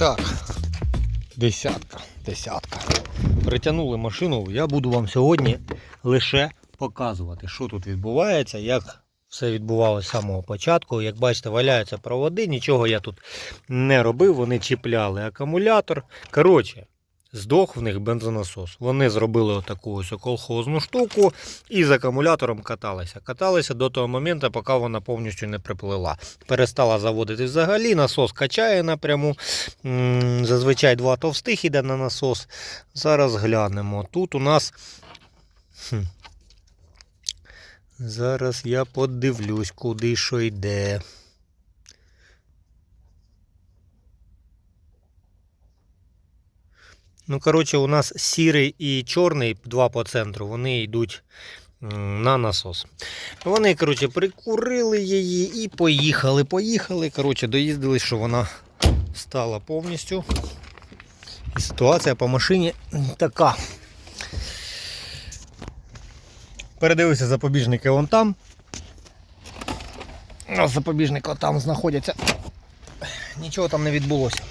Так, десятка, десятка. Притягнули машину. Я буду вам сьогодні лише показувати, що тут відбувається, як все відбувалося з самого початку. Як бачите, валяються проводи, нічого я тут не робив, вони чіпляли акумулятор. Коротше, здох в них бензонасос. Вони зробили отаку ось колхозну штуку і з акумулятором каталися. Каталися до того моменту, поки вона повністю не приплила. Перестала заводити взагалі, насос качає напряму. Зазвичай два товстих іде на насос. Зараз глянемо. Тут у нас. Хм. Зараз я подивлюсь, куди що йде. Ну, коротше, у нас сірий і чорний, два по центру, вони йдуть на насос. Вони, коротше, прикурили її і поїхали. Поїхали. Коротше, доїздили, що вона стала повністю. І ситуація по машині така. Передивився запобіжники вон там. А запобіжники там знаходяться. Нічого там не відбулося.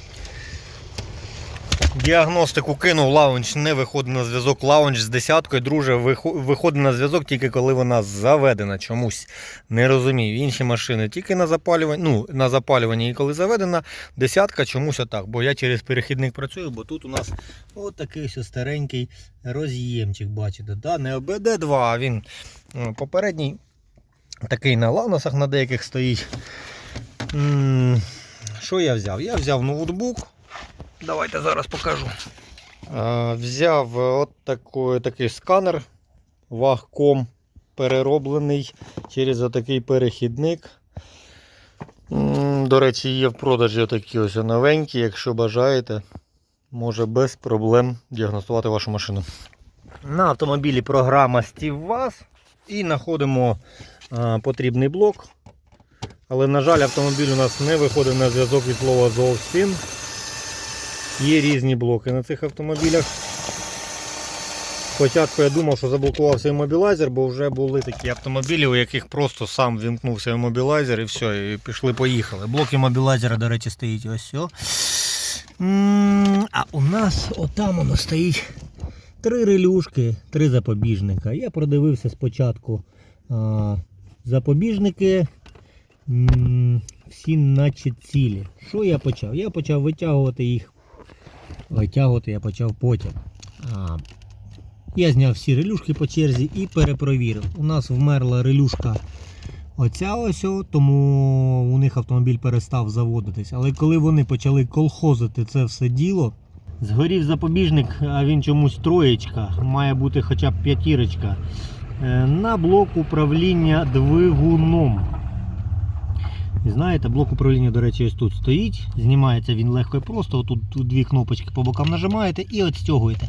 Діагностику кинув лаунч, не виходить на зв'язок. Лаунч з десяткою, друже, виходить на зв'язок тільки коли вона заведена. Чомусь не розумію. Інші машини тільки на запалюванні, ну, на запалюванні і коли заведена, десятка чомусь отак. Бо я через перехідник працюю, бо тут у нас от ось старенький роз'ємчик, бачите. Да? Не ОБД2, а він попередній такий на ланосах на деяких стоїть. Що я взяв? Я взяв ноутбук. Давайте зараз покажу. Е, Взяв от такий, такий сканер Вагком перероблений через отакий перехідник. До речі, є в продажі такі ось новенькі. Якщо бажаєте, може без проблем діагностувати вашу машину. На автомобілі програма SteveVAS і знаходимо е, потрібний блок. Але, на жаль, автомобіль у нас не виходить на зв'язок від слова зовсім. Є різні блоки на цих автомобілях. Спочатку я думав, що заблокувався іммобілайзер, бо вже були такі автомобілі, у яких просто сам вімкнувся іммобілайзер і все, і пішли-поїхали. Блок іммобілайзера, до речі, стоїть ось. О. А у нас отам воно стоїть три релюшки, три запобіжника. Я продивився спочатку а, запобіжники. Всі наче цілі. Що я почав? Я почав витягувати їх. Витягувати я почав потім. Я зняв всі релюшки по черзі і перепровірив. У нас вмерла релюшка оця ось, тому у них автомобіль перестав заводитись. Але коли вони почали колхозити це все діло, згорів запобіжник, а він чомусь троєчка, має бути хоча б п'ятірочка. е, На блок управління двигуном. І знаєте, блок управління, до речі, ось тут стоїть. Знімається він легко і просто. Отут тут дві кнопочки по бокам нажимаєте і відстягуєте.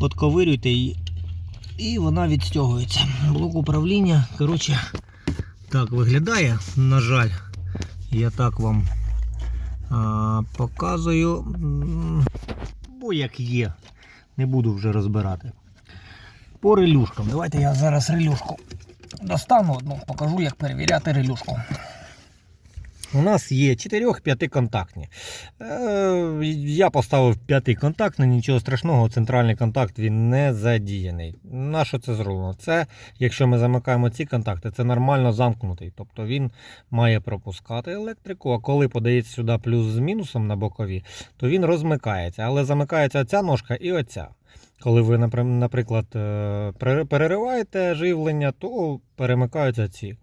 Отковирюєте її. І вона відстягується. Блок управління, коротше, так виглядає. На жаль, я так вам а, показую. Бо як є. Не буду вже розбирати. По релюшкам. Давайте я зараз релюшку достану одну, покажу, як перевіряти релюшку. У нас є 4-5 контактні. Е, я поставив п'ятий контактний, нічого страшного, центральний контакт він не задіяний. На що це зроблено? Це, якщо ми замикаємо ці контакти, це нормально замкнутий. Тобто він має пропускати електрику, а коли подається сюди плюс з мінусом на бокові, то він розмикається. Але замикається оця ножка і оця. Коли ви, наприклад, е, перериваєте живлення, то перемикаються ці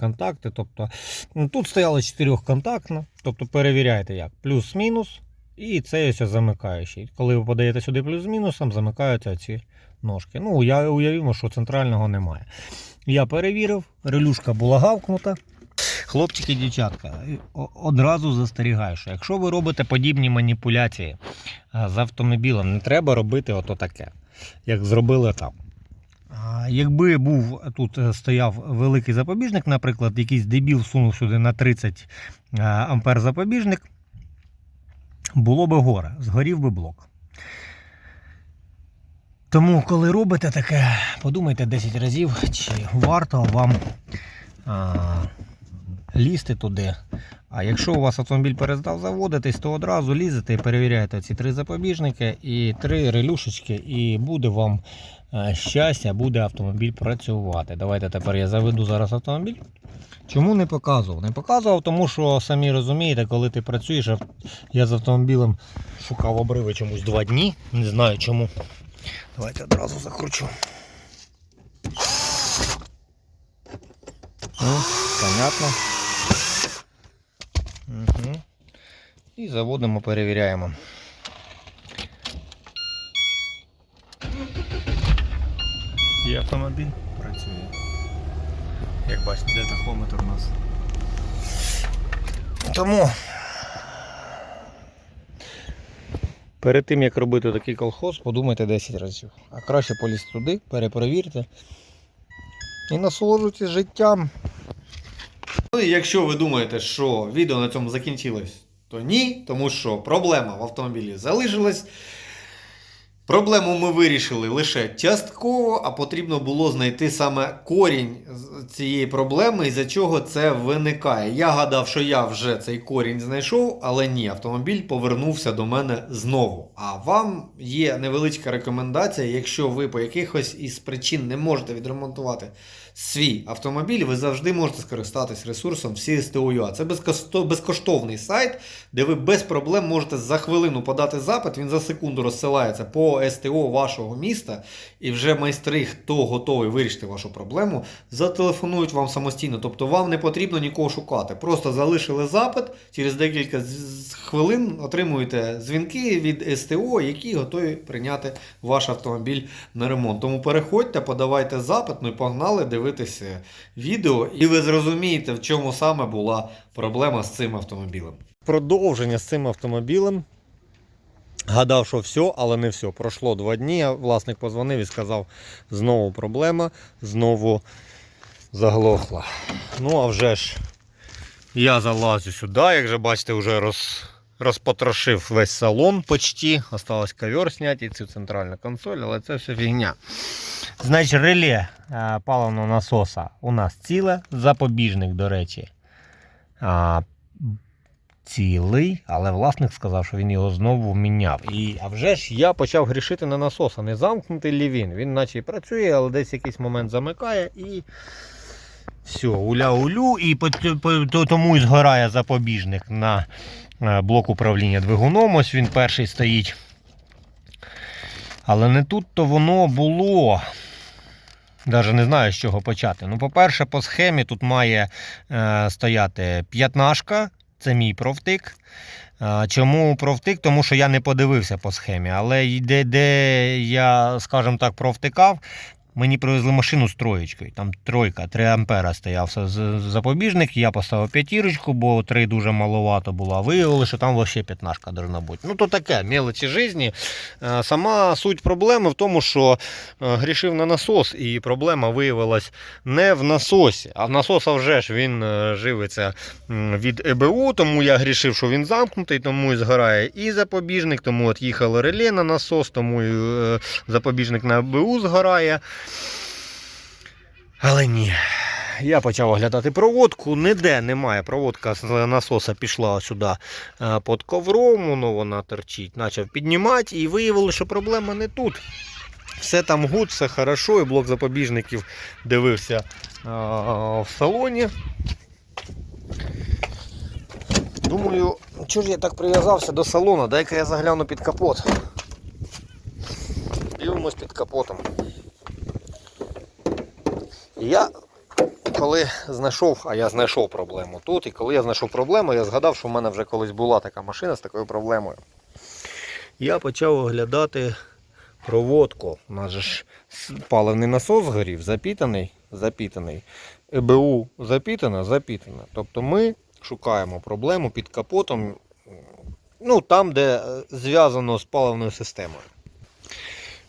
контакти. Тобто Ну, Тут стояло чотирьохконтактно, тобто перевіряєте як плюс-мінус, і це ось замикаючий. Коли ви подаєте сюди плюс з мінусом, замикаються ці ножки. Ну, я уявімо, що центрального немає. Я перевірив, релюшка була гавкнута. Хлопчики, дівчатка, одразу застерігаю, що якщо ви робите подібні маніпуляції з автомобілем, не треба робити ото таке, як зробили там. Якби був тут е, стояв великий запобіжник, наприклад, якийсь дебіл сунув сюди на 30 е, ампер запобіжник, було би горе, згорів би блок. Тому, коли робите таке, подумайте 10 разів, чи варто вам а, лізти туди, А якщо у вас автомобіль перестав заводитись, то одразу лізете і перевіряєте ці три запобіжники і три релюшечки, і буде вам е, щастя, буде автомобіль працювати. Давайте тепер я заведу зараз автомобіль. Чому не показував? Не показував, тому що самі розумієте, коли ти працюєш, я з автомобілем шукав обриви чомусь два дні. Не знаю чому. Давайте одразу закручу. Ну. І заводимо, перевіряємо. І автомобіль працює. Як бачите, де тахометр у нас. Тому перед тим як робити такий колхоз, подумайте 10 разів. А краще полізти туди, перепровірте і насолоджуйтесь життям. Ну і якщо ви думаєте, що відео на цьому закінчилось, то ні, тому що проблема в автомобілі залишилась. Проблему ми вирішили лише частково, а потрібно було знайти саме корінь цієї проблеми, із-за чого це виникає. Я гадав, що я вже цей корінь знайшов, але ні, автомобіль повернувся до мене знову. А вам є невеличка рекомендація, якщо ви по якихось із причин не можете відремонтувати свій автомобіль, ви завжди можете скористатись ресурсом всі СТО.UA. Це безкоштовний сайт, де ви без проблем можете за хвилину подати запит, він за секунду розсилається по СТО вашого міста, і вже майстри, хто готовий вирішити вашу проблему, зателефонують вам самостійно. Тобто вам не потрібно нікого шукати. Просто залишили запит, через декілька хвилин отримуєте дзвінки від СТО, які готові прийняти ваш автомобіль на ремонт. Тому переходьте, подавайте запит, ну і погнали дивитися відео, і ви зрозумієте, в чому саме була проблема з цим автомобілем. Продовження з цим автомобілем. Гадав, що все, але не все. Пройшло два дні. Власник позвонив і сказав, знову проблема, знову заглохла. Ну, а вже ж я залазю сюди, як же бачите, вже роз, розпотрошив весь салон почти. Осталось ковер зняти і цю центральну консоль, але це все фігня. Значить, реле е, паливного насоса у нас ціле, запобіжник, до речі. Цілий, але власник сказав, що він його знову міняв. І, а вже ж я почав грішити на насос, а не замкнутий лі він. Наче і працює, але десь якийсь момент замикає і. Все, уля-улю, і по, по, то- тому і згорає запобіжник на е, блок управління двигуном. Ось він перший стоїть. Але не тут то воно було. Навіть не знаю, з чого почати. Ну, по-перше, по схемі тут має е, стояти п'ятнашка, це мій провтик. Чому провтик? Тому що я не подивився по схемі. Але де, де я, скажімо так, провтикав, мені привезли машину з троєчкою. Там тройка, 3 ампера стояв з- з- запобіжник. Я поставив п'ятірочку, бо 3 дуже маловато було. Виявили, що там взагалі п'ятнашка должна бути. Ну то таке, мелочі житті. Е, Сама суть проблеми в тому, що е, грішив на насос, і проблема виявилась не в насосі. А в насоса вже ж він е, живиться від ЕБУ, тому я грішив, що він замкнутий, тому і згорає і запобіжник, тому от їхало реле на насос, тому і запобіжник на ЕБУ згорає. Але ні. Я почав оглядати проводку. Ніде немає. Проводка з насоса пішла сюди е, під ковром, воно вона торчить. Почав піднімати і виявили, що проблема не тут. Все там гуд, все хорошо, і блок запобіжників дивився е, в салоні. Думаю, чого ж я так прив'язався до салону? Дай-ка я загляну під капот. Дивимось під капотом. І я коли знайшов, а я знайшов проблему тут, і коли я знайшов проблему, я згадав, що в мене вже колись була така машина з такою проблемою. Я почав оглядати проводку. У нас же ж паливний насос згорів, запітаний, запітаний. ЕБУ запітана, запітана. Тобто ми шукаємо проблему під капотом, ну там, де е, зв'язано з паливною системою.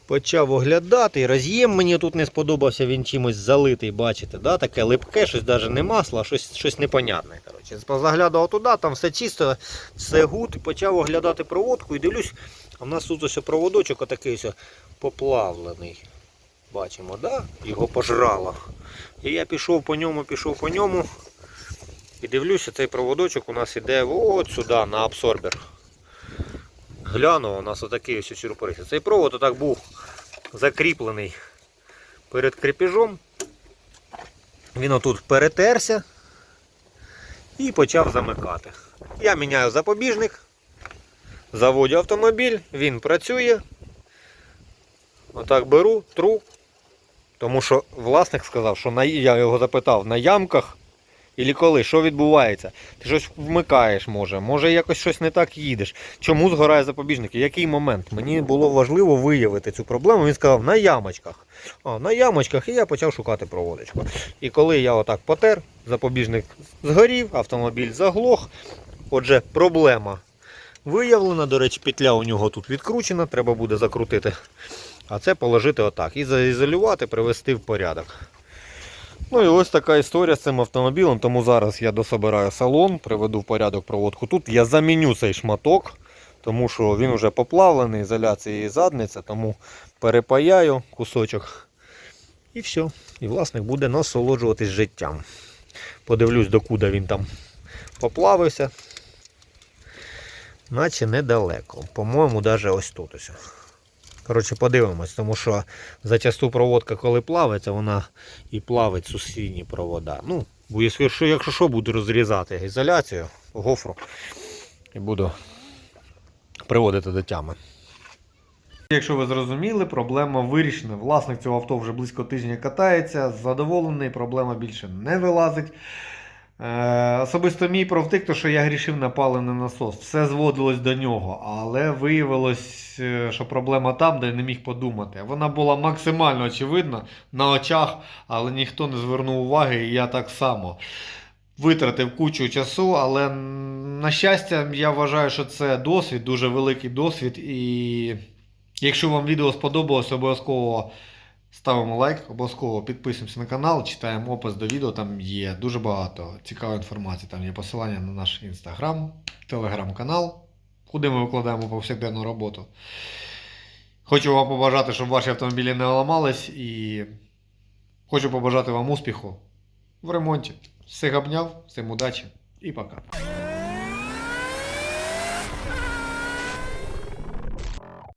Почав оглядати, роз'єм мені тут не сподобався, він чимось залитий, бачите, да? таке липке, щось навіть не масло, щось, щось непонятне. Коротше. Позаглядав туди, там все чисто, все гуд, почав оглядати проводку і дивлюсь, а в нас тут ось проводочок отакий ось поплавлений. Бачимо, да? його пожрало. І я пішов по ньому, пішов по ньому. І дивлюся, цей проводочок у нас іде от сюди, на абсорбер. Гляну, у нас отакий ось сюрприз. Цей провод отак був закріплений перед крепежом. Він отут перетерся і почав замикати. Я міняю запобіжник, заводю автомобіль, він працює. Отак беру, тру. Тому що власник сказав, що на, я його запитав, на ямках і коли, що відбувається? Ти щось вмикаєш, може, може якось щось не так їдеш. Чому згорає запобіжник? Який момент? Мені було важливо виявити цю проблему. Він сказав, на ямочках. А, на ямочках, і я почав шукати проводочку. І коли я отак потер, запобіжник згорів, автомобіль заглох. Отже, проблема виявлена. До речі, петля у нього тут відкручена, треба буде закрутити. А це положити отак. І заізолювати, привести в порядок. Ну і ось така історія з цим автомобілем. Тому зараз я дособираю салон, приведу в порядок проводку. Тут я заміню цей шматок, тому що він вже поплавлений, ізоляція і задниця, тому перепаяю кусочок. І все. І власник буде насолоджуватись життям. Подивлюсь, докуди він там поплавився. Наче недалеко. По-моєму, навіть ось тут ось. Коротше, подивимось, тому що зачасту проводка, коли плавиться, вона і плавить сусідні провода. Ну, бо якщо, якщо що, буду розрізати ізоляцію, гофру і буду приводити до тями. Якщо ви зрозуміли, проблема вирішена. Власник цього авто вже близько тижня катається, задоволений, проблема більше не вилазить. Е, особисто мій провтик, то що я грішив на палений насос. Все зводилось до нього, але виявилось, е, що проблема там, де я не міг подумати. Вона була максимально очевидна на очах, але ніхто не звернув уваги, і я так само. Витратив кучу часу, але на щастя, я вважаю, що це досвід, дуже великий досвід. І якщо вам відео сподобалось, обов'язково ставимо лайк, обов'язково підписуємося на канал, читаємо опис до відео, там є дуже багато цікавої інформації. Там є посилання на наш інстаграм, телеграм-канал, куди ми викладаємо повсякденну роботу. Хочу вам побажати, щоб ваші автомобілі не ламались і хочу побажати вам успіху в ремонті. Всіх обняв, всім удачі і пока.